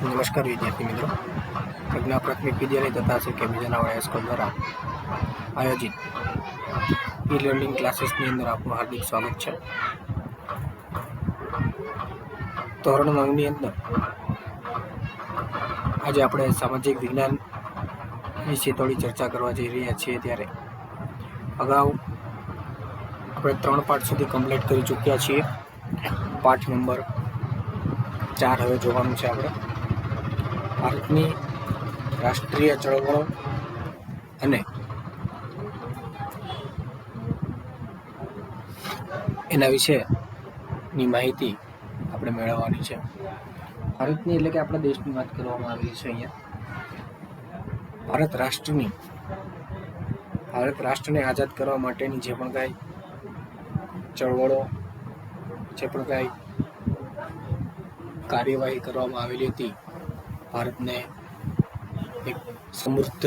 નમસ્કાર વિદ્યાર્થી મિત્રો. પ્રજ્ઞા પ્રાથમિક વિદ્યાલય તથા શ્રી કે બીજાના હાઈસ્કૂલ દ્વારા આયોજિત ઈ લર્નિંગ ક્લાસીસની અંદર આપનું હાર્દિક સ્વાગત છે. ધોરણ નવની અંદર આજે આપણે સામાજિક વિજ્ઞાન વિશે થોડી ચર્ચા કરવા જઈ રહ્યા છીએ ત્યારે અગાઉ આપણે ત્રણ પાઠ સુધી કમ્પ્લીટ કરી ચૂક્યા છીએ. પાઠ નંબર ચાર હવે જોવાનું છે આપણે. ભારતની રાષ્ટ્રીય ચળવળો અને એના વિશેની માહિતી આપણે મેળવવાની છે. ભારતની એટલે કે આપણા દેશની વાત કરવામાં આવેલી છે અહીંયા. ભારત રાષ્ટ્રની, ભારત રાષ્ટ્રને આઝાદ કરવા માટેની જે પણ કાંઈ ચળવળો, જે પણ કાંઈ કાર્યવાહી કરવામાં આવેલી હતી ભારતને એક સમૃદ્ધ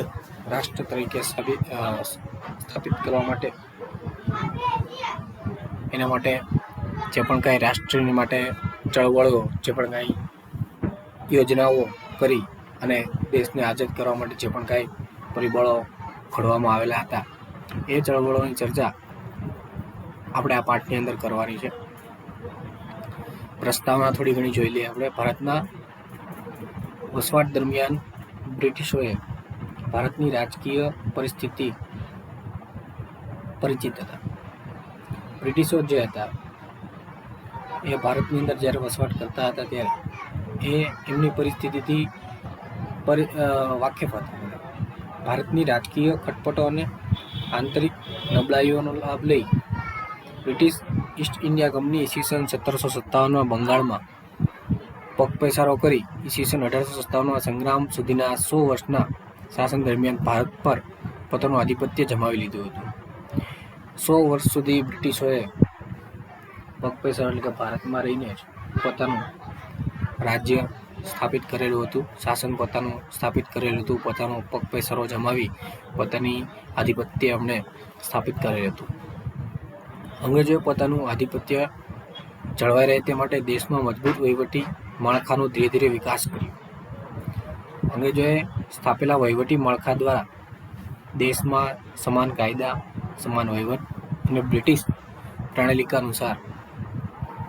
રાષ્ટ્ર તરીકે સ્થાપિત કરવા માટે, એના માટે જે પણ કાંઈ રાષ્ટ્રની માટે ચળવળો, જે પણ કાંઈ યોજનાઓ કરી અને દેશને આઝાદ કરવા માટે જે પણ કાંઈ પરિબળો ઘડવામાં આવેલા હતા, એ ચળવળોની ચર્ચા આપણે આ પાઠની અંદર કરવાની છે. પ્રસ્તાવના થોડી ઘણી જોઈ લઈએ આપણે. ભારતના વસવાટ દરમિયાન બ્રિટિશોએ ભારતની રાજકીય પરિસ્થિતિ પરિચિત હતા. બ્રિટિશો જે હતા, એ ભારતની અંદર જ્યારે વસવાટ કરતા હતા ત્યારે એ એમની પરિસ્થિતિથી પરિ વાકેફ હતા. ભારતની રાજકીય ખટપટો અને આંતરિક નબળાઈઓનો લાભ લઈ બ્રિટિશ ઈસ્ટ ઇન્ડિયા કંપની ઈસવીસન સત્તરસો સત્તાવનમાં બંગાળમાં પગ પેસારો કરી ઈસવીસન અઢારસો સત્તાવનના સંગ્રામ સુધીના સો વર્ષના શાસન દરમિયાન ભારત પર પોતાનું આધિપત્ય જમાવી લીધું હતું. સો વર્ષ સુધી બ્રિટિશોએ પગપેસારો એટલે કે ભારતમાં રહીને જ પોતાનું રાજ્ય સ્થાપિત કરેલું હતું. શાસન પોતાનું સ્થાપિત કરેલું હતું. પોતાનો પગ પેસારો જમાવી પોતાની આધિપત્ય એમણે સ્થાપિત કરેલું હતું. અંગ્રેજોએ પોતાનું આધિપત્ય જળવાઈ રહે તે માટે દેશમાં મજબૂત વહીવટી માળખાનો ધીરે ધીરે વિકાસ કર્યો. અંગ્રેજોએ સ્થાપેલા વહીવટી માળખા દ્વારા દેશમાં સમાન કાયદા, સમાન વહીવટ અને બ્રિટિશ પ્રણાલિકા અનુસાર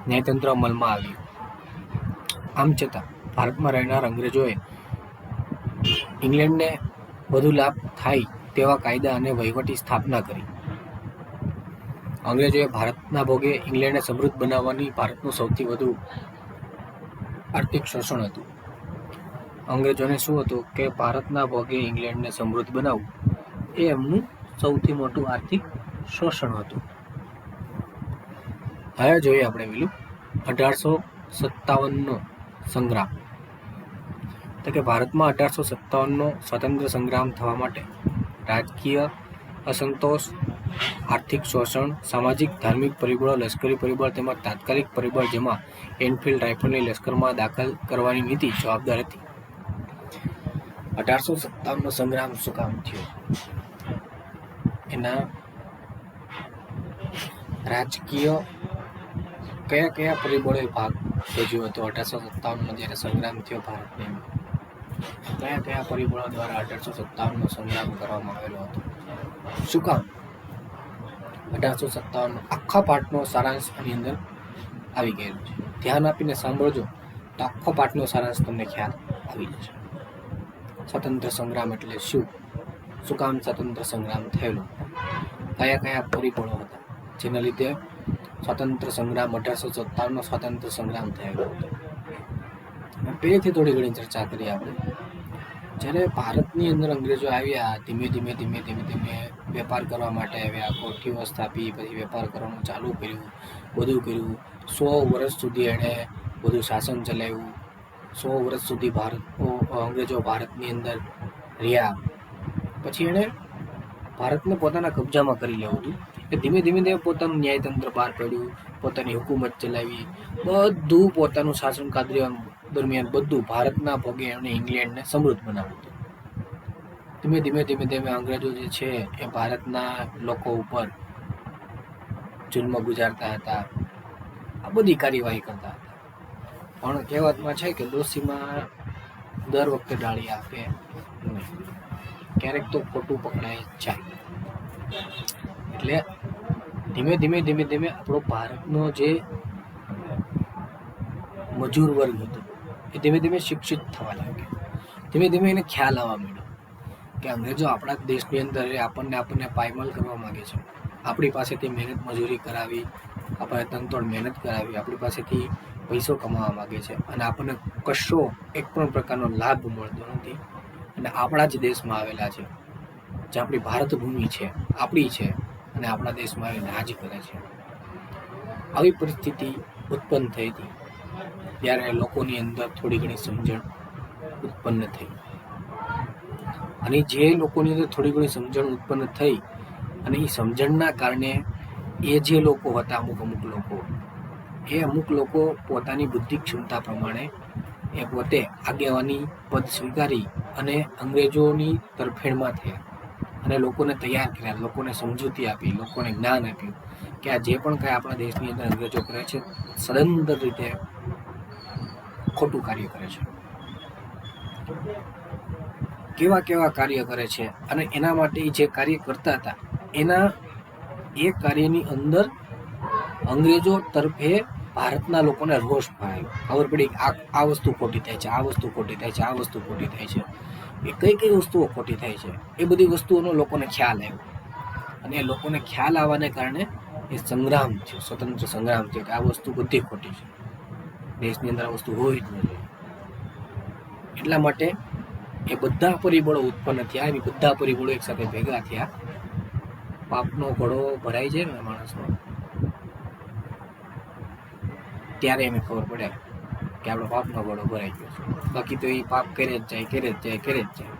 ન્યાયતંત્ર અમલમાં આવ્યું. આમ છતાં ભારતમાં રહેનાર અંગ્રેજોએ ઇંગ્લેન્ડને વધુ લાભ થાય તેવા કાયદા અને વહીવટી સ્થાપના કરી. અંગ્રેજોએ ભારતના ભોગે ઇંગ્લેન્ડને સમૃદ્ધ બનાવવાની ભારતનું સૌથી વધુ આર્થિક શોષણ હતું. અંગ્રેજોને શું હતું કે ભારતના ભોગે ઇંગ્લેન્ડને સમૃદ્ધ બનાવવું એ એમનું સૌથી મોટું આર્થિક શોષણ હતું. હવે જોઈએ આપણે પેલું અઢારસો સત્તાવનનો સંગ્રામ. તો કે ભારતમાં અઢારસો સત્તાવનનો સ્વતંત્ર સંગ્રામ થવા માટે રાજકીય અસંતોષ આર્થિક શોષણ, સામાજિક, ધાર્મિક પરિબળો, લશ્કરી પરિબળ તેમજ તાત્કાલિક પરિબળ જેમાં એનફિલ્ડ રાઇફલની લશ્કરમાં દાખલ કરવાની નીતિ જવાબદાર હતી. અઢારસો સત્તાવનનો સંગ્રામ શું કામ થયો? એના રાજકીય કયા કયા પરિબળોએ ભાગ ભજવ્યો હતો? અઢારસો સત્તાવનમાં જ્યારે સંગ્રામ થયો ભારતને કયા કયા પરિબળો દ્વારા અઢારસો સત્તાવનનો સંગ્રામ કરવામાં આવેલો હતો? શું કામ? અઢારસો સત્તાવનનો આખા પાઠનો સારાંશ આની અંદર આવી ગયેલો છે. ધ્યાન આપીને સાંભળજો તો આખો પાઠનો સારાંશ તમને ખ્યાલ આવી જશે. સ્વતંત્ર સંગ્રામ એટલે શું? શું કામ સ્વતંત્ર સંગ્રામ થયેલો? કયા કયા પરિબળો હતા જેના લીધે સ્વતંત્ર સંગ્રામ અઢારસો સત્તાવનનો સ્વતંત્ર સંગ્રામ થયેલો હતો? પહેલેથી થોડી ઘણી ચર્ચા કરી આપણે. જ્યારે ભારતની અંદર અંગ્રેજો આવ્યા, ધીમે ધીમે ધીમે ધીમે ધીમે વેપાર કરવા માટે આવ્યા કોઠીઓ સ્થાપી પછી વેપાર કરવાનું ચાલુ કર્યું, બધું કર્યું. સો વર્ષ સુધી એણે બધું શાસન ચલાવ્યું. સો વર્ષ સુધી ભારત અંગ્રેજો ભારતની અંદર રહ્યા. પછી એણે ભારતને પોતાના કબજામાં કરી લેવું હતું. કે ધીમે ધીમે ધીમે પોતાનું ન્યાયતંત્ર બહાર પડ્યું, પોતાની હુકુમત ચલાવી. બધું પોતાનું શાસન કાદરી દરમિયાન બધું ભારતના ભોગે એમણે ઇંગ્લેન્ડને સમૃદ્ધ બનાવ્યું હતું. ધીમે ધીમે ધીમે ધીમે અંગ્રેજો જે છે એ ભારતના લોકો ઉપર જુલ્મ ગુજારતા હતા. આ બધી કાર્યવાહી કરતા હતા. પણ કહેવતમાં છે કે ડોશીમાં દર વખતે ડાળી આપે ક્યારેક તો ખોટું પકડાય જાય. એટલે ધીમે ધીમે ધીમે ધીમે આપણો ભારતનો જે મજૂર વર્ગ હતો એ ધીમે ધીમે શિક્ષિત થવા લાગ્યો. ધીમે ધીમે એને ખ્યાલ આવવા માંડ્યો. કે અંગ્રેજો આપણા દેશની અંદર આપણને આપણને પાયમાલ કરવા માગે છે. આપણી પાસેથી મહેનત મજૂરી કરાવી, આપણે તનતોડ મહેનત કરાવી, આપણી પાસેથી પૈસો કમાવા માગે છે અને આપણને કશો એક પણ પ્રકારનો લાભ મળતો નથી. અને આપણા જ દેશમાં આવેલા છે. જે આપણી ભારત ભૂમિ છે, આપણી છે અને આપણા દેશમાં આવીને રાજ કરે છે. આવી પરિસ્થિતિ ઉત્પન્ન થઈ હતી. ત્યારે લોકોની અંદર થોડી ઘણી સમજણ ઉત્પન્ન થઈ. અને જે લોકોની અંદર થોડી ઘણી સમજણ ઉત્પન્ન થઈ અને એ સમજણના કારણે એ જે લોકો હતા અમુક અમુક લોકો, એ અમુક લોકો પોતાની બુદ્ધિ ક્ષમતા પ્રમાણે એ પોતે આગેવાની પદ સ્વીકારી અને અંગ્રેજોની તરફેણમાં થયા. અને લોકોને તૈયાર કર્યા, લોકોને સમજૂતી આપી, લોકોને જ્ઞાન આપ્યું કે આ જે પણ કાંઈ આપણા દેશની અંદર અંગ્રેજો કરે છે સદંતર રીતે ખોટું કાર્ય કરે છે. કેવા કેવા કાર્ય કરે છે અને એના માટે જે કાર્ય કરતા હતા, એના એ કાર્યની અંદર અંગ્રેજો તરફે ભારતના લોકોને રોષ ભરાયો ખબર પડી આ આ વસ્તુ ખોટી થાય છે, આ વસ્તુ ખોટી થાય છે, આ વસ્તુ ખોટી થાય છે. એ કઈ કઈ વસ્તુઓ ખોટી થાય છે, એ બધી વસ્તુઓનો લોકોને ખ્યાલ આવ્યો. અને એ લોકોને ખ્યાલ આવવાને કારણે એ સંગ્રામ થયો, સ્વતંત્ર સંગ્રામ થયો કે આ વસ્તુ બધી ખોટી છે. દેશની અંદર આ વસ્તુ હોવી જ નથી એટલા માટે એ બધા પરિબળો ઉત્પન્ન થયા એ બધા પરિબળો એક સાથે ભેગા થયા. પાપનો ઘડો ભરાઈ જાય ને માણસનો. ત્યારે એને ખબર પડે કે આપણો પાપનો ઘડો ભરાઈ ગયો છે. બાકી તો એ પાપ કરે જ જાય, કરે જ જાય, કરે જ જાય.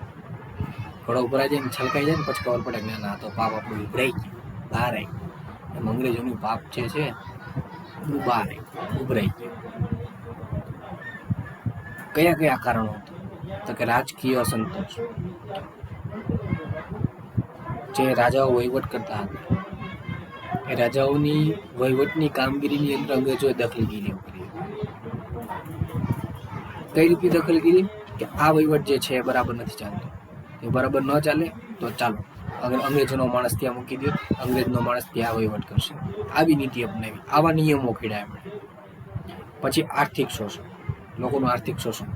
ઘડો ભરાઈ જાય ને છલકાઈ જાય ને પછી ખબર પડે કે ના તો પાપ આપણું ઉભરાઈ ગયું, બહાર આવી એમ અંગ્રેજોનું પાપ જે છે, બહાર આવ્યું ઉભરાઈ ગયું. કયા કયા કારણો હતા? તો કે રાજકીય અસંતોષ જે રાજાઓ વહીવટ કરતા હતા. એ રાજાઓની વહીવટની કામગીરીની અંદર અંગ્રેજોએ દખલગીરી કરી કઈ રીતની દખલગીરી? કે આ વહીવટ જે છે એ બરાબર નથી ચાલતો. એ બરાબર ન ચાલે, તો ચાલો. અગર અંગ્રેજોનો માણસ ત્યાં મૂકી દો, અંગ્રેજનો માણસ ત્યાં વહીવટ કરશે. આવી નીતિ અપનાવી. આવા નિયમો ખેડ્યા એમણે. પછી આર્થિક શોષણ. લોકોનું આર્થિક શોષણ.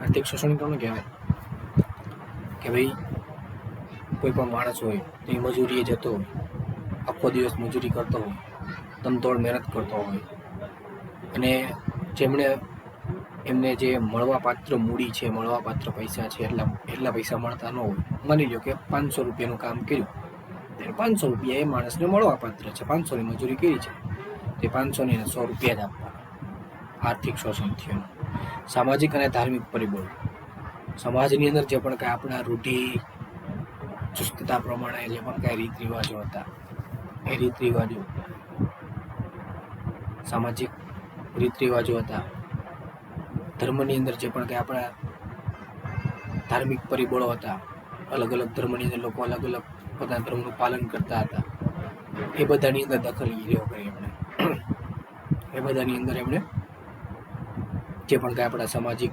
આર્થિક શોષણ કોને કહેવાય. કે ભાઈ, કોઈ પણ માણસ હોય, તો એ મજૂરીએ જતો હોય, આખો દિવસ મજૂરી કરતો હોય તમતોડ મહેનત કરતો હોય, અને જેમણે એમને જે મળવા પાત્ર મૂડી છે મળવા પાત્ર પૈસા છે, એટલા એટલા પૈસા મળતા ન હોય, માની લો કે પાંચસો રૂપિયાનું કામ કર્યું, ત્યારે પાંચસો રૂપિયા એ માણસને મળવા પાત્ર છે, પાંચસોની મજૂરી કરી છે, તે પાંચસોની સો રૂપિયા જ આપવાના, આર્થિક શોષણ થયું. સામાજિક અને ધાર્મિક પરિબળો. સમાજની અંદર જે પણ કાંઈ આપણા રૂઢિ, ચુસ્તતા પ્રમાણે જે પણ કાંઈ રીત રિવાજો હતા, એ રીત રિવાજો સામાજિક રીત રિવાજો હતા, ધર્મની અંદર જે પણ કાંઈ આપણા ધાર્મિક પરિબળો હતા અલગ અલગ ધર્મની અંદર લોકો અલગ અલગ પોતાના ધર્મનું પાલન કરતા હતા, એ બધાની અંદર દખલગીરીઓ કરી એમણે. એ બધાની અંદર એમણે જે પણ કાંઈ આપણા સામાજિક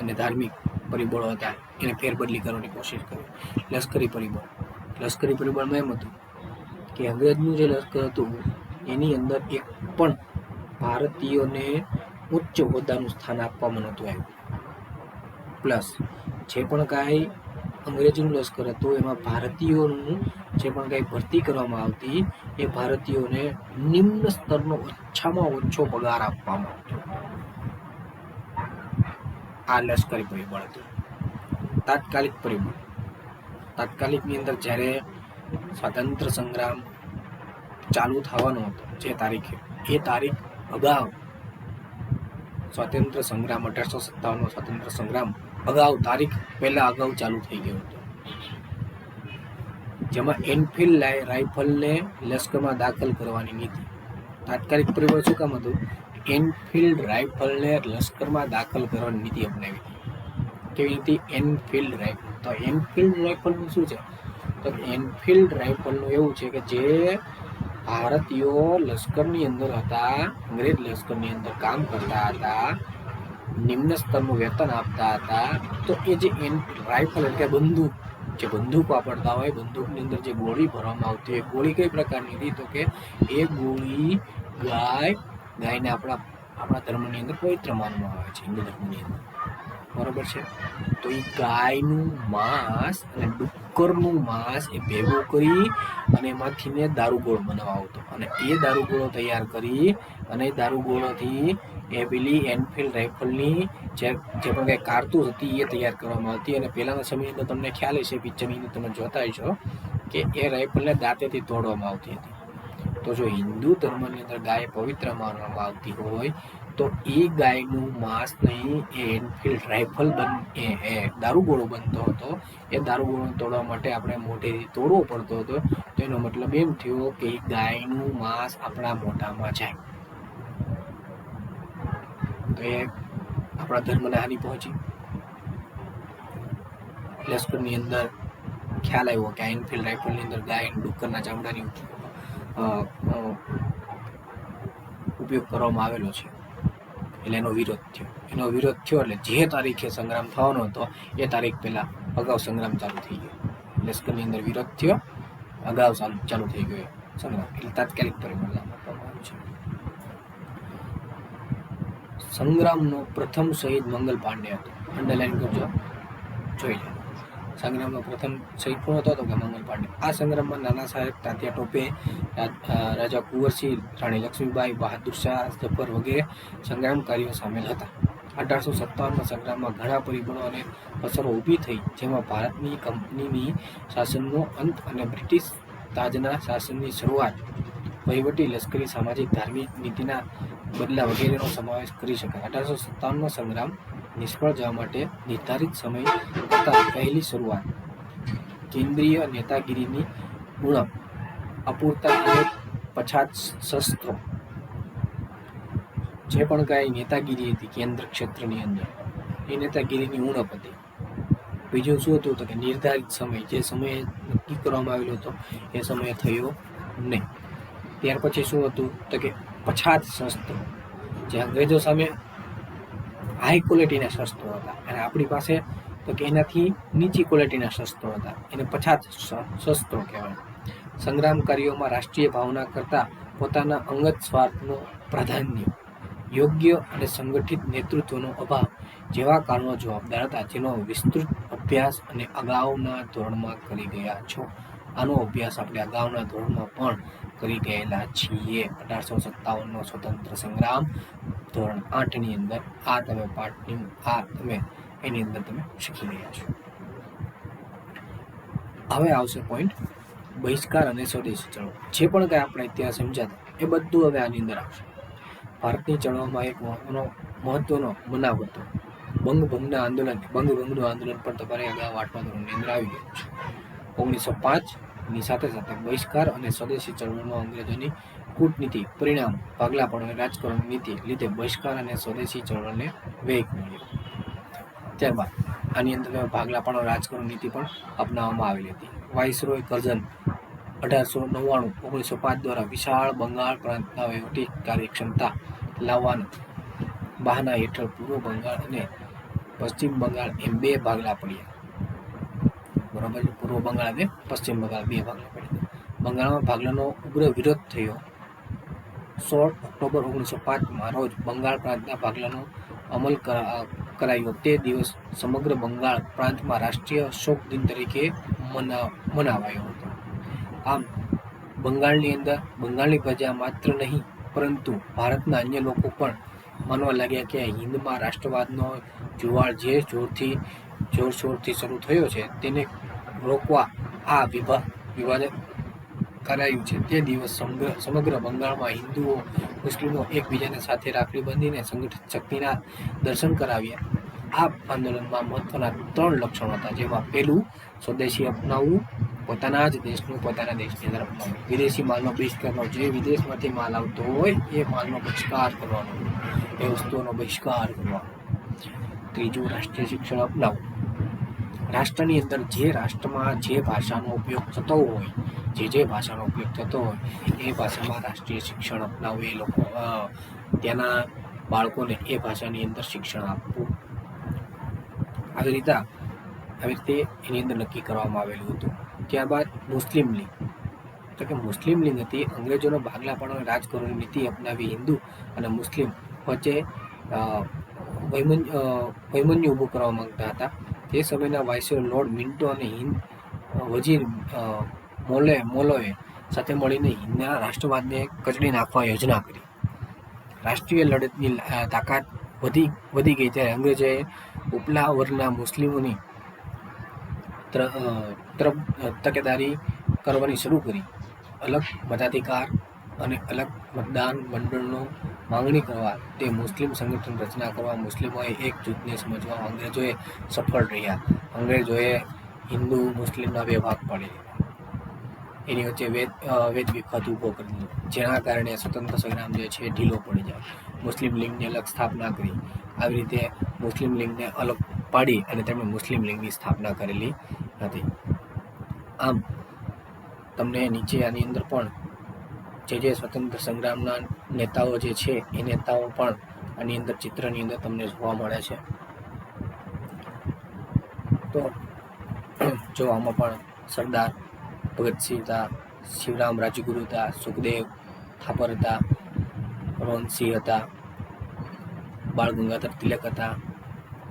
અને ધાર્મિક પરિબળો હતા, એને ફેરબદલી કરવાની કોશિશ કરી. લશ્કરી પરિબળ. લશ્કરી પરિબળમાં એમ હતું કે અંગ્રેજનું જે લશ્કર હતું, એની અંદર એક પણ ભારતીયોને ઉચ્ચ હોદ્દાનું સ્થાન આપવામાં નહોતું આવ્યું. પ્લસ જે પણ કાંઈ અંગ્રેજીનું લશ્કર હતું, એમાં ભારતીયોનું જે પણ કાંઈ ભરતી કરવામાં આવતી, એ ભારતીયોને નિમ્ન સ્તરનો ઓછામાં ઓછો પગાર આપવામાં આવતો. આ લશ્કરી પરિબળ હતું. તાત્કાલિક પરિબળ. તાત્કાલિકની અંદર જ્યારે સ્વાતંત્ર્ય સંગ્રામ ચાલુ થવાનો હતો, જે તારીખે, એ તારીખ અગાઉ સ્વાતંત્ર્ય સંગ્રામ, અઢારસો સત્તાવનનો સ્વાતંત્ર્ય સંગ્રામ અગાઉ, તારીખ પહેલા અગાઉ ચાલુ થઈ ગયો હતો. જેમાં એનફિલ્ડ રાઇફલને લશ્કરમાં દાખલ કરવાની નીતિ. તાત્કાલિક પરિબળ શું કામ હતું? એનફિલ્ડ રાઇફલને લશ્કરમાં દાખલ કરવાની નીતિ અપનાવી હતી. કેવી નીતિ એનફિલ્ડ રાઇફલ તો એનફિલ્ડ રાઇફલનું શું છે? તો એનફિલ્ડ રાઇફલનું એવું છે કે જે ભારતીયો લશ્કરની અંદર હતા, અંગ્રેજ લશ્કરની અંદર કામ કરતા હતા નિમ્ન સ્તરનું વેતન આપતા હતા. તો એ જે એન રાઇફલ એટલે બંદૂક, જે બંદૂક વાપરતા હોય, બંદૂકની અંદર જે ગોળી ભરવામાં આવતી હોય, ગોળી કઈ પ્રકારની હતી? તો કે એ ગોળી ગાય ગાયને આપણા આપણા ધર્મની અંદર પવિત્ર માનવામાં આવે છે, હિન્દુ ધર્મની અંદર. બરાબર છે? તો એ ગાયનું માંસ અને ડુક્કરનું માંસ એ ભેગું કરી અને એમાંથી ને દારૂગોળો બનાવવા આવતો. અને એ દારૂગોળો તૈયાર કરી અને એ દારૂગોળોથી એ પેલી એનફિલ્ડ રાઇફલની જે જે પણ કંઈ કારતૂસ હતી એ તૈયાર કરવામાં આવતી. અને પહેલાંના સમયની અંદર તમને ખ્યાલ હશે પિક્ચરની અંદર તમે જોતા હશો કે એ રાઇફલને દાંતેથી તોડવામાં આવતી હતી. તો જો હિન્દુ ધર્મની અંદર ગાય પવિત્ર માનવામાં આવતી હોય, તો એ ગાયનું માંસ નહીં, એ એનફિલ્ડ રાઇફલ બન, એ દારૂગોળો બનતો હતો. એ દારૂગોળો તોડવા માટે આપણે મોઢેથી તોડવો પડતો હતો. તો એનો મતલબ એમ થયો કે ગાયનું માંસ આપણા મોઢામાં જાય. તો એ આપણા ધર્મને હાનિ પહોંચી. લશ્કરની અંદર ખ્યાલ આવ્યો કે એનફિલ્ડ રાઇફલની અંદર ગાય ડુક્કરના ચામડાની ઉપયોગ કરવામાં આવેલો છે. એટલે એનો વિરોધ થયો. એનો વિરોધ થયો એટલે જે તારીખે સંગ્રામ થવાનો હતો, એ તારીખ પહેલાં અગાઉ સંગ્રામ ચાલુ થઈ ગયો. લશ્કરની અંદર વિરોધ થયો, અગાઉ ચાલુ થઈ ગયો સંગ્રામ. એટલે તાત્કાલિક પરિબળ આપવામાં આવ્યું છે. સંગ્રામનો પ્રથમ શહીદ મંગલ પાંડે હતો. અંડરલાઈન કરજો. જોઈ લો. સંગ્રામનો પ્રથમ શહીદ કોણ હતો, તો કે મંગલ પાંડે. આ સંગ્રામમાં નાના સાહેબ તાત્યા ટોપે રાજા કુંવરસિંહ, રાણી લક્ષ્મીબાઈ, બહાદુર શાહ, જફર વગેરે સંગ્રામકારીઓ સામેલ હતા. અઢારસો સત્તાવનના સંગ્રામમાં ઘણા પરિબળો અને અસરો ઊભી થઈ, જેમાં ભારતની કંપનીની શાસનનો અંત અને બ્રિટિશ તાજના શાસનની શરૂઆત વહીવટી, લશ્કરી, સામાજિક, ધાર્મિક નીતિના બદલા વગેરેનો સમાવેશ કરી શકાય. અઢારસો સત્તાવનનો સંગ્રામ નિષ્ફળ જવા માટે નિર્ધારિત સમય કરતાં પહેલી શરૂઆત. કેન્દ્રીય નેતાગીરીની ઉણપ, અપૂરતા અને પછાત શસ્ત્રો. જે પણ કાંઈ નેતાગીરી હતી, કેન્દ્ર ક્ષેત્રની અંદર. એ નેતાગીરીની ઉણપ હતી. બીજું શું હતું તો કે નિર્ધારિત સમય, જે સમયે નક્કી કરવામાં આવેલો હતો, એ સમયે થયો નહીં. ત્યાર પછી શું હતું તો કે પછાત શસ્ત્રો. જે અંગ્રેજો સામે હાઈ ક્વોલિટીના શસ્ત્રો હતા. અને આપણી પાસે તો કે એનાથી નીચી ક્વોલિટીના શસ્ત્રો હતા. એને પછાત શસ્ત્રો કહેવાય. સંગ્રામકારીઓમાં રાષ્ટ્રીય ભાવના કરતાં પોતાના અંગત સ્વાર્થનું પ્રાધાન્ય, યોગ્ય અને સંગઠિત નેતૃત્વનો અભાવ જેવા કારણો જવાબદાર હતા. જેનો વિસ્તૃત અભ્યાસ અને અગાઉના ધોરણમાં કરી ગયા છો. આનો અભ્યાસ આપણે અગાઉના ધોરણમાં પણ કરી ગયેલા છીએ. અઢારસો સત્તાવનનો સ્વતંત્ર સંગ્રામ ધોરણ આઠની અંદર આ તમે પાઠની આ તમે એની અંદર તમે શીખી ગયા છો. હવે આવશે પોઈન્ટ બહિષ્કાર અને સ્વદેશી ચળવળ. જે પણ કંઈ આપણે ઇતિહાસ સમજાતા એ બધું હવે આની અંદર આવશે. ભારતની ચળવળમાં એક મહત્વનો મહત્વનો બનાવ હતો. બંગભંગના આંદોલન બંગભંગનું આંદોલન પણ તમારે અગાઉ આઠમા ધોરણની અંદર આવી ગયું છે. ઓગણીસો પાંચની સાથે સાથે બહિષ્કાર અને સ્વદેશી ચળવળનો અંગ્રેજોની કૂટનીતિ પરિણામ ભાગલા પણ રાજકારણ નીતિ લીધે બહિષ્કાર અને સ્વદેશી ચળવળને વેગ મળ્યો. ત્યારબાદ આની અંદર ભાગલા પણ રાજકારણ નીતિ પણ અપનાવવામાં આવેલી હતી. વાઇસરોય કઝન અઢારસો નવ્વાણું, ઓગણીસો પાંચ દ્વારા વિશાળ બંગાળ પ્રાંતના વહીવટી કાર્યક્ષમતા લાવવાના બહાના હેઠળ પૂર્વ બંગાળ અને પશ્ચિમ બંગાળ એમ બે ભાગલા પડ્યા. બરોબર, પૂર્વ બંગાળ અને પશ્ચિમ બંગાળ, બે ભાગલા પડ્યા બંગાળમાં ભાગલાનો ઉગ્ર વિરોધ થયો. સોળ ઓક્ટોબર ઓગણીસો પાંચમાં રોજ બંગાળ પ્રાંતના ભાગલાનો અમલ કરા- કરાયો. તે દિવસ સમગ્ર બંગાળ પ્રાંતમાં રાષ્ટ્રીય શોક દિન તરીકે મના, મનાવાયો હતો. આમ, બંગાળની અંદર, બંગાળની પ્રજા માત્ર નહીં, પરંતુ ભારતના અન્ય લોકો પણ માનવા લાગ્યા કે હિન્દમાં રાષ્ટ્રવાદનો જુવાળ જે જોરથી, જોરશોરથી શરૂ થયો છે, તેને રોકવા આ વિભા વિભાજન કરાયું છે. તે દિવસ સમગ્ર સમગ્ર બંગાળમાં હિન્દુઓ, મુસ્લિમો એકબીજાને સાથે રાખડી બાંધીને સંગઠિત શક્તિના દર્શન કરાવ્યા. આ આંદોલનમાં મહત્વના ત્રણ લક્ષણો હતા, જેમાં પહેલું, સ્વદેશી અપનાવવું, પોતાના જ દેશનું, પોતાના દેશની અંદર અપનાવવું. વિદેશી માલનો બહિષ્કારનો જે વિદેશમાંથી માલ આવતો હોય, એ માલનો બહિષ્કાર કરવાનો. એ વસ્તુઓનો બહિષ્કાર કરવાનો. ત્રીજું, રાષ્ટ્રીય શિક્ષણ અપનાવવું. રાષ્ટ્રની અંદર જે રાષ્ટ્રમાં જે ભાષાનો ઉપયોગ થતો હોય, જે જે ભાષાનો ઉપયોગ થતો હોય, એ ભાષામાં રાષ્ટ્રીય શિક્ષણ અપનાવવું, એ લોકો ત્યાંના બાળકોને એ ભાષાની અંદર શિક્ષણ આપવું. આવી રીતે આવી રીતે એની અંદર નક્કી કરવામાં આવેલું હતું. ત્યારબાદ મુસ્લિમ લીગ. તો કે મુસ્લિમ લીગ હતી, અંગ્રેજોનો ભાગલા પણ રાજકારણની નીતિ અપનાવી, હિન્દુ અને મુસ્લિમ વચ્ચે વૈમન- વૈમન્ય ઊભું કરવા માંગતા હતા. તે સમયના વાઇસરોય લોર્ડ મિન્ટો અને હિન્દ વજીર મોલે, મોલોએ સાથે મળીને હિન્દના રાષ્ટ્રવાદને કચડી નાખવા યોજના કરી. રાષ્ટ્રીય લડતની તાકાત વધી વધી ગઈ ત્યારે અંગ્રેજોએ ઉપલા વર્ગના મુસ્લિમોની તકેદારી કરવાની શરૂ કરી. અલગ મતાધિકાર અને અલગ મતદાન મંડળનો માંગણી કરવા તે મુસ્લિમ સંગઠન રચના કરવા મુસ્લિમોએ એક જૂથને સમજવા અંગ્રેજોએ સફળ રહ્યા. અંગ્રેજોએ હિન્દુ મુસ્લિમના બે ભાગ પાડી એની વચ્ચે વેદ વેદ વિખત ઊભો કરી દીધો. જેના કારણે સ્વતંત્ર સંગ્રામ જે છે ઢીલો પડી જાય. મુસ્લિમ લીગની અલગ સ્થાપના કરી. આવી રીતે મુસ્લિમ લીગને અલગ પાડી અને તેમણે મુસ્લિમ લીગની સ્થાપના કરેલી હતી. આમ, તમને નીચે આની અંદર પણ જે જે સ્વતંત્ર સંગ્રામના નેતાઓ જે છે, એ નેતાઓ પણ આની અંદર ચિત્રની અંદર તમને જોવા મળે છે. તો જો આમાં પણ સરદાર ભગતસિંહ હતા, શિવરામ રાજગુરુ હતા, સુખદેવ થાપર હતા રોનસિંહ હતા, બાળ ગંગાધર તિલક હતા,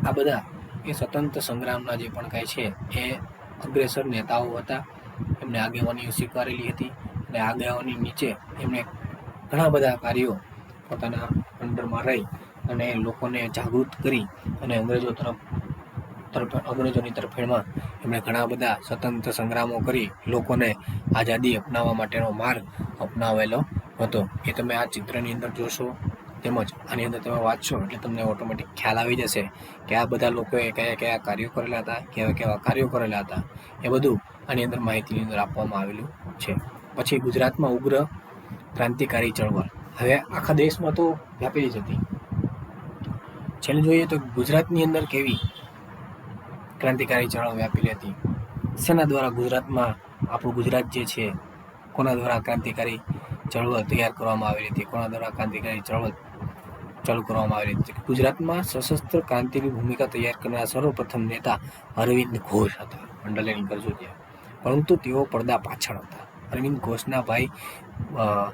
આ બધા એ સ્વતંત્ર સંગ્રામના જે પણ કાંઈ છે, એ અગ્રેસર નેતાઓ હતા. એમને આગેવાનીઓ સ્વીકારેલી હતી. અને આગેવાની નીચે એમણે ઘણા બધા કાર્યો પોતાના અંડરમાં રહી અને લોકોને જાગૃત કરી અને અંગ્રેજો તરફ તરફ અંગ્રેજોની તરફેણમાં એમણે ઘણા બધા સ્વતંત્ર સંગ્રામો કરી લોકોને આઝાદી અપનાવવા માટેનો માર્ગ અપનાવેલો હતો. એ તમે આ ચિત્રની અંદર જોશો તેમજ આની અંદર તમે વાંચશો એટલે તમને ઓટોમેટિક ખ્યાલ આવી જશે કે આ બધા લોકોએ કયા કયા કાર્યો કરેલા હતા, કેવા કેવા કાર્યો કરેલા હતા. એ બધું આની અંદર માહિતીની અંદર આપવામાં આવેલું છે. પછી ગુજરાતમાં ઉગ્ર ક્રાંતિકારી ચળવળ. હવે આખા દેશમાં તો વ્યાપેલી જ હતી. છેલ્લે જોઈએ તો ગુજરાતની અંદર કેવી ક્રાંતિકારી ચળવળ વ્યાપેલી હતી? શેના દ્વારા ગુજરાતમાં આપણું ગુજરાત જે છે, કોના દ્વારા ક્રાંતિકારી ચળવળ તૈયાર કરવામાં આવેલી હતી? કોના દ્વારા ક્રાંતિકારી ચળવળ ચાલુ કરવામાં આવેલી હતી? ગુજરાતમાં સશસ્ત્ર ક્રાંતિની ભૂમિકા તૈયાર કરનાર સર્વપ્રથમ નેતા અરવિંદ ઘોષ હતા અંડરલાઇન કરજો ત્યાં પરંતુ તેઓ પડદા પાછળ હતા. અરવિંદ ઘોષના ભાઈ બરિન્દ્ર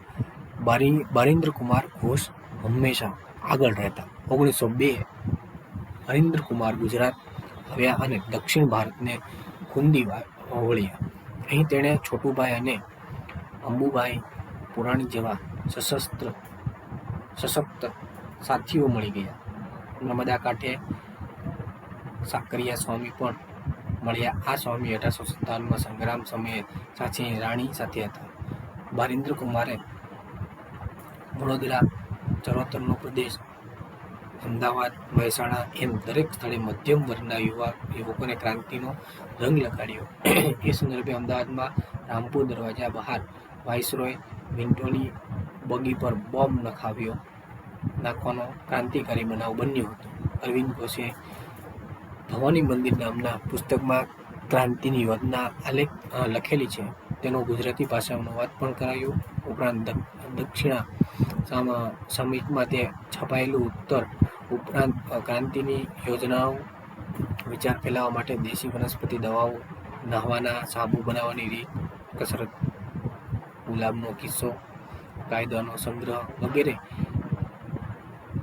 બારી, બારિન્દ્ર કુમાર ઘોષ હંમેશા આગળ રહેતા. ઓગણીસો બે હરિન્દ્ર કુમાર ગુજરાત આવ્યા અને દક્ષિણ ભારતને વા- વળ્યા. અહીં તેણે છોટુભાઈ અને અંબુભાઈ પુરાણી જેવા સશસ્ત્ર, સશક્ત સાથીઓ મળી ગયા. નર્મદા કાંઠે સાકરિયા સ્વામી પણ મળ્યા. આ સ્વામી અઢારસો સત્તાવનમાં સંગ્રામ સમયે સાચી રાણી સાથે હતા. બારિન્દ્ર કુમારે વડોદરા, ચરોતરનો પ્રદેશ, અમદાવાદ, મહેસાણા એમ દરેક સ્થળે મધ્યમ વર્ગના યુવા યુવકોને ક્રાંતિનો રંગ લગાડ્યો. એ સંદર્ભે અમદાવાદમાં રામપુર દરવાજા બહાર વાઇસરોય વિન્ટોની બગી પર બોમ્બ નખાવ્યો, નાખવાનો ક્રાંતિકારી બનાવ બન્યો હતો. અરવિંદ ઘોષે ભવાની મંદિર નામના પુસ્તકમાં ક્રાંતિની યોજના આલેખ લખેલી છે. તેનો ગુજરાતી ભાષામાં અનુવાદ પણ કરાયો. ઉપરાંત દક- દક્ષિણા સામ- તે છપાયેલું ઉત્તર. ઉપરાંત ક્રાંતિની યોજનાઓ વિચાર ફેલાવવા માટે દેશી વનસ્પતિ દવાઓ, નહાવાના સાબુ બનાવવાની રીત, કસરત, ગુલાબનો કિસ્સો, કાયદાનો સંગ્રહ વગેરે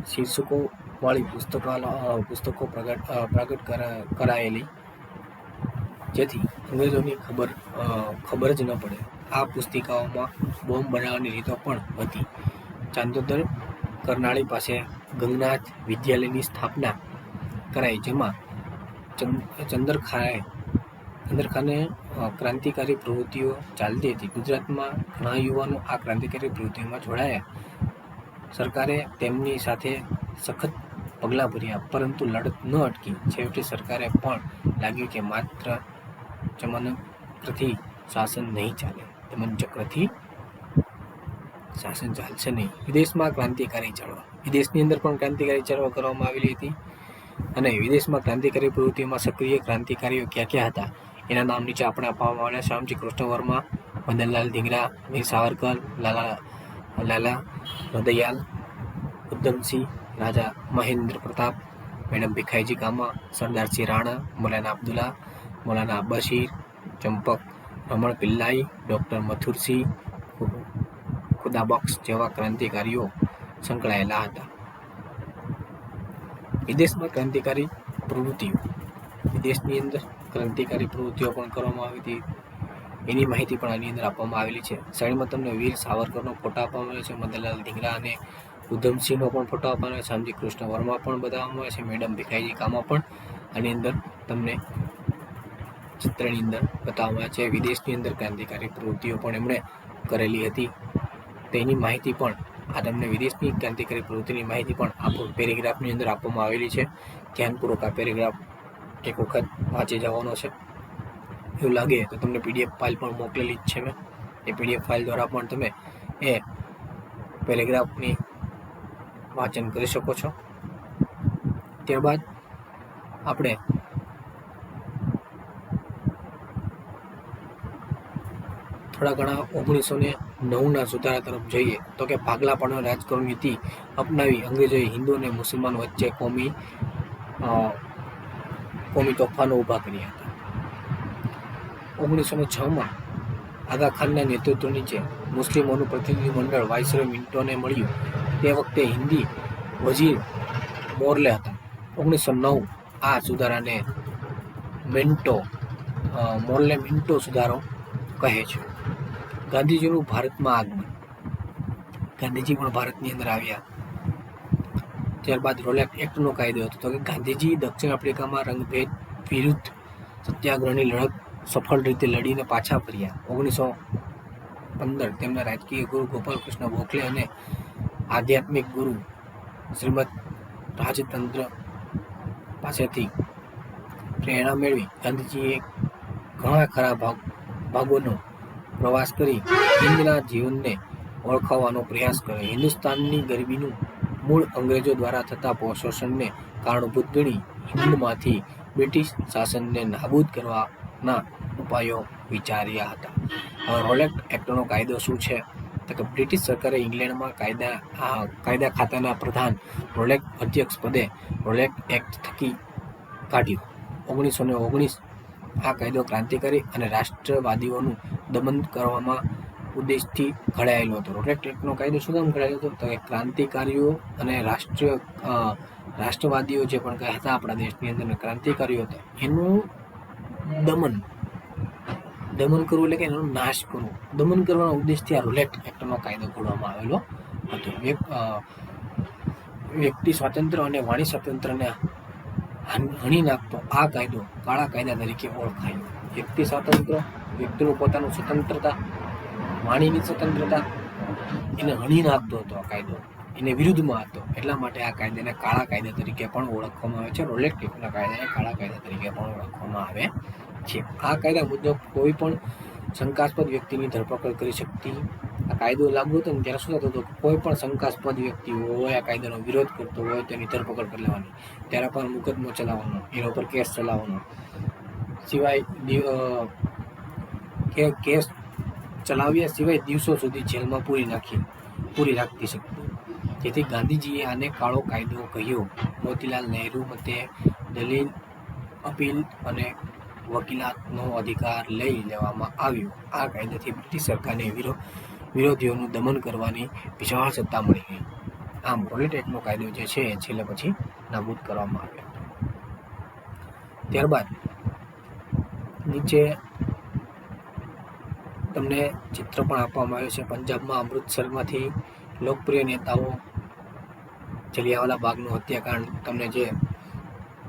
શીર્ષકો વાળી પુસ્તકાલ પુસ્તકો પ્રગટ પ્રગટ કરા- કરાયેલી. જેથી અંગ્રેજોની ખબર ખબર જ ન પડે. આ પુસ્તિકાઓમાં બોમ્બ બનાવવાની રીતો પણ હતી. ચાંદોદર કરનાળી પાસે ગંગનાથ વિદ્યાલયની સ્થાપના કરાઈ, જેમાં ચંદ- ચંદરખાએ, ચંદરખાને ક્રાંતિકારી પ્રવૃત્તિઓ ચાલતી હતી. ગુજરાતમાં ઘણા યુવાનો આ ક્રાંતિકારી પ્રવૃત્તિઓમાં જોડાયા. સરકારે તેમની સાથે સખત પગલાં ભર્યા, પરંતુ લડત ન અટકી. છેવટે સરકારે પણ લાગ્યું કે માત્ર ચમનચક્રથી શાસન નહીં ચાલે. ચમનચક્રથી શાસન ચાલશે નહીં. વિદેશમાં ક્રાંતિકારી ચળવળ. વિદેશની અંદર પણ ક્રાંતિકારી ચળવળ કરવામાં આવેલી હતી અને વિદેશમાં ક્રાંતિકારી પ્રવૃત્તિઓમાં સક્રિય ક્રાંતિકારીઓ ક્યાં ક્યાં હતા? એના નામ નીચે આપણે આપવામાં આવ્યા શ્યામજી કૃષ્ણ વર્મા મદનલાલ ધીંગરા વીર સાવરકર, લાલા લાલા હૃદયાલ ઉદ્ધમસિંહ રાજા મહેન્દ્ર પ્રતાપ, મેડમ ભીખાઈજી કામા સરદારસિંહ રાણા, મૌલાના અબ્દુલ્લા, મૌલાના બશીર ચંપક, રમણ પિલ્લાઈ, ડૉક્ટર મથુરસિંહ ખુદાબક્ષ જેવા ક્રાંતિકારીઓ સંકળાયેલા હતા. વિદેશમાં ક્રાંતિકારી પ્રવૃત્તિઓ. વિદેશની અંદર ક્રાંતિકારી પ્રવૃત્તિઓ પણ કરવામાં આવી હતી. એની માહિતી પણ આની અંદર આપવામાં આવેલી છે. સાઈડમાં તમને વીર સાવરકરનો ફોટો આપવામાં આવ્યો છે. મદનલાલ ધીંગરા અને ઉધમસિંહનો પણ ફોટો આપવાનો છે શામજી કૃષ્ણ વર્મા પણ બતાવવામાં આવે છે, મેડમ ભીખાઈજી કામા પણ આની અંદર તમને ચિત્રની અંદર બતાવવામાં આવે છે. વિદેશની અંદર ક્રાંતિકારી પ્રવૃત્તિઓ પણ એમણે કરેલી હતી. તેની માહિતી પણ આ તમને વિદેશની ક્રાંતિકારી પ્રવૃત્તિની માહિતી પણ આ પેરેગ્રાફની અંદર આપવામાં આવેલી છે. ધ્યાનપૂર્વક આ પેરેગ્રાફ એક વખત વાંચી જવાનો છે. એવું લાગે તો તમને પીડીએફ ફાઇલ પણ મોકલેલી જ છે મેં. એ પીડીએફ ફાઇલ દ્વારા પણ તમે એ પેરેગ્રાફની વાંચન કરી શકો છો. ત્યારબાદ આપણે થોડા ઘણા ઓગણીસો ને નવના સુધારા તરફ જઈએ તો કે ભાગલા પણ રાજકારણ નીતિ અપનાવી અંગ્રેજોએ હિન્દુ અને મુસલમાન વચ્ચે કોમી કોમી તોફાનો ઊભા કર્યા હતા. ઓગણીસો ને છમાં આગા ખાનના નેતૃત્વ નીચે મુસ્લિમોનું પ્રતિનિધિ મંડળ વાઇસરોય મિન્ટોને મળ્યું. તે વખતે હિન્દી વજીર મોરલે હતા. ઓગણીસો નવ આ સુધારાને મિન્ટો મોરલે મિન્ટો સુધારો કહે છે. ગાંધીજીનું ભારતમાં આગમન. ગાંધીજી પણ ભારતની અંદર આવ્યા. ત્યારબાદ રોલેક એક્ટનો કાયદો હતો. તો કે ગાંધીજી દક્ષિણ આફ્રિકામાં રંગભેદ વિરુદ્ધ સત્યાગ્રહની લડત સફળ રીતે લડીને પાછા ફર્યા. ઓગણીસો પંદર તેમના રાજકીય ગુરુ ગોપાલકૃષ્ણ ગોખલે અને આધ્યાત્મિક ગુરુ શ્રીમદ રાજતંત્ર પાસેથી પ્રેરણા મેળવી ગાંધીજીએ ઘણા ખરા ભાગ, ભાગોનો પ્રવાસ કરી હિન્દના જીવનને ઓળખાવવાનો પ્રયાસ કર્યો. હિન્દુસ્તાનની ગરીબીનું મૂળ અંગ્રેજો દ્વારા થતા શોષણને કારણભૂત ગણી હિન્દમાંથી બ્રિટિશ શાસનને નાબૂદ કરવાના ઉપાયો વિચાર્યા હતા. હવે રોલેક્ટ એક્ટનો કાયદો શું છે? તો કે બ્રિટિશ સરકારે ઇંગ્લેન્ડમાં કાયદા, આ કાયદા ખાતાના પ્રધાન રોલેક્ટ અધ્યક્ષ પદે રોલેક્ટ એક્ટ થકી કાઢ્યો. ઓગણીસો ને ઓગણીસ આ કાયદો ક્રાંતિકારી અને રાષ્ટ્રવાદીઓનું દમન કરવામાં ઉદ્દેશથી ઘડાયેલો હતો. રોલેક્ટ એક્ટનો કાયદો શું કામ ઘડાયેલો હતો? તો કે ક્રાંતિકારીઓ અને રાષ્ટ્ર રાષ્ટ્રવાદીઓ જે પણ હતા આપણા દેશની અંદર ક્રાંતિકારીઓ હતા, એનું દમન દમન કરવું એટલે કે એનો નાશ કરવો. દમન કરવાના ઉદ્દેશથી આ રુલેટ એક્ટનો કાયદો ઘડવામાં આવેલો હતો. વ્યક- વ્યક્તિ સ્વાતંત્ર્ય અને વાણી સ્વાતંત્ર્યને હણી નાખતો આ કાયદો કાળા કાયદા તરીકે ઓળખાયો. વ્યક્તિ સ્વાતંત્ર્ય વ્યક્તિનું પોતાનું સ્વતંત્રતા, વાણીની સ્વતંત્રતા એને હણી નાખતો હતો આ કાયદો. એને વિરુદ્ધમાં હતો. એટલા માટે આ કાયદાને કાળા કાયદા તરીકે પણ ઓળખવામાં આવે છે. રોલેટ ટીપના કાયદાને કાળા કાયદા તરીકે પણ ઓળખવામાં આવે. છે. આ કાયદા મુજબ કોઈ પણ શંકાસ્પદ વ્યક્તિની ધરપકડ કરી શકતી, આ કાયદો લાગુ હતો ને ત્યારે શું થતું હતું કોઈ પણ શંકાસ્પદ વ્યક્તિ હોય, આ કાયદાનો વિરોધ કરતો હોય, તેની ધરપકડ કરી લેવાની. ત્યારે પણ મુકદમો ચલાવવાનો, એના ઉપર કેસ ચલાવવાનો. સિવાય કે, કેસ ચલાવ્યા સિવાય દિવસો સુધી જેલમાં પૂરી નાખી, પૂરી રાખતી શકતી. જેથી ગાંધીજીએ આને કાળો કાયદો કહ્યો. મોતીલાલ નહેરુ મતે દલીલ અપીલ અને વકીલાતનો અધિકાર લઈ લેવામાં આવ્યો. આ કાયદાથી બ્રિટિશ સરકારને વિરો, વિરોધીઓનું દમન કરવાની વિશાળ સત્તા મળી ગઈ. આમ રોલેટ એક્ટનો કાયદો જે છે, છેલ્લે પછી નાબૂદ કરવામાં આવ્યો ત્યારબાદ નીચે તમને ચિત્ર પણ આપવામાં આવ્યું છે. પંજાબમાં અમૃતસરમાંથી લોકપ્રિય નેતાઓ જલિયાવાલા બાગનું હત્યાકાંડ તમને જે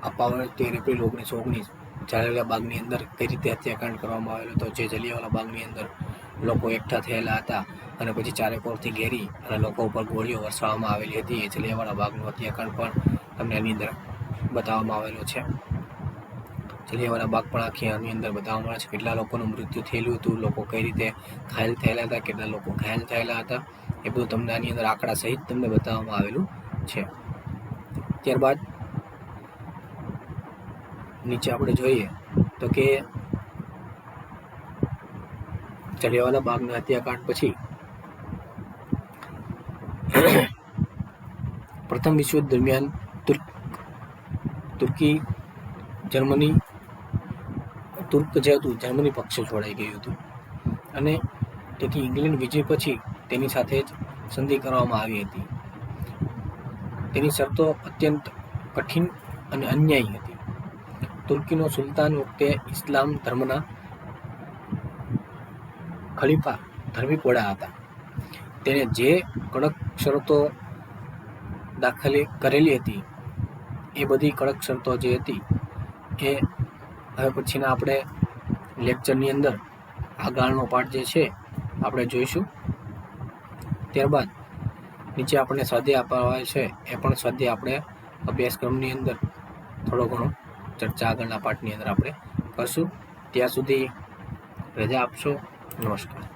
અપાવવાનું તેર એપ્રિલ ઓગણીસો ઓગણીસ જલિયાવાલા બાગની અંદર કઈ રીતે હત્યાકાંડ કરવામાં આવેલો હતો, જે જલિયાવાલા બાગની અંદર લોકો એકઠા થયેલા હતા અને પછી ચારેકોરથી ઘેરી અને લોકો ઉપર ગોળીઓ વરસાવવામાં આવેલી હતી. એ જલિયાવાલા બાગનું હત્યાકાંડ પણ તમને આની અંદર બતાવવામાં આવેલો છે. જલિયાવાલા બાગ પણ આખી આની અંદર બતાવવામાં આવે છે. કેટલા લોકોનું મૃત્યુ થયેલું હતું, લોકો કઈ રીતે ઘાયલ થયેલા હતા, કેટલા લોકો ઘાયલ થયેલા હતા, એ બધું તમને આની અંદર આંકડા સહિત તમને બતાવવામાં આવેલું છે. ત્યારબાદ નીચે આપણે જોઈએ તો કે જલિયાવાલા બાગના હત્યાકાંડ પછી પ્રથમ વિશ્વયુદ્ધ દરમિયાન તુર્ક, તુર્કી, જર્મની, તુર્ક જે હતું, જર્મની પક્ષે છોડાઈ ગયું હતું. અને તેથી ઇંગ્લેન્ડ વિજય પછી તેની સાથે જ સંધિ કરવામાં આવી હતી. તેની શરતો અત્યંત કઠિન અને અન્યાયી હતી. તુર્કીનો સુલતાન વખતે ઇસ્લામ ધર્મના ખલીફા ધર્મી પોળા હતા. તેણે જે કડક શરતો દાખલી કરેલી હતી, એ બધી કડક શરતો જે હતી, એ હવે પછીના આપણે લેક્ચરની અંદર આગળનો પાઠ જે છે, આપણે જોઈશું. ત્યારબાદ નીચે આપણને સ્વાધ્યાય આપવા છે, એ પણ સ્વાધ્યાય આપણે અભ્યાસક્રમની અંદર થોડો ઘણો ચર્ચા આગળના પાઠની અંદર આપણે કરશું. ત્યાં સુધી રજા આપશો. નમસ્કાર.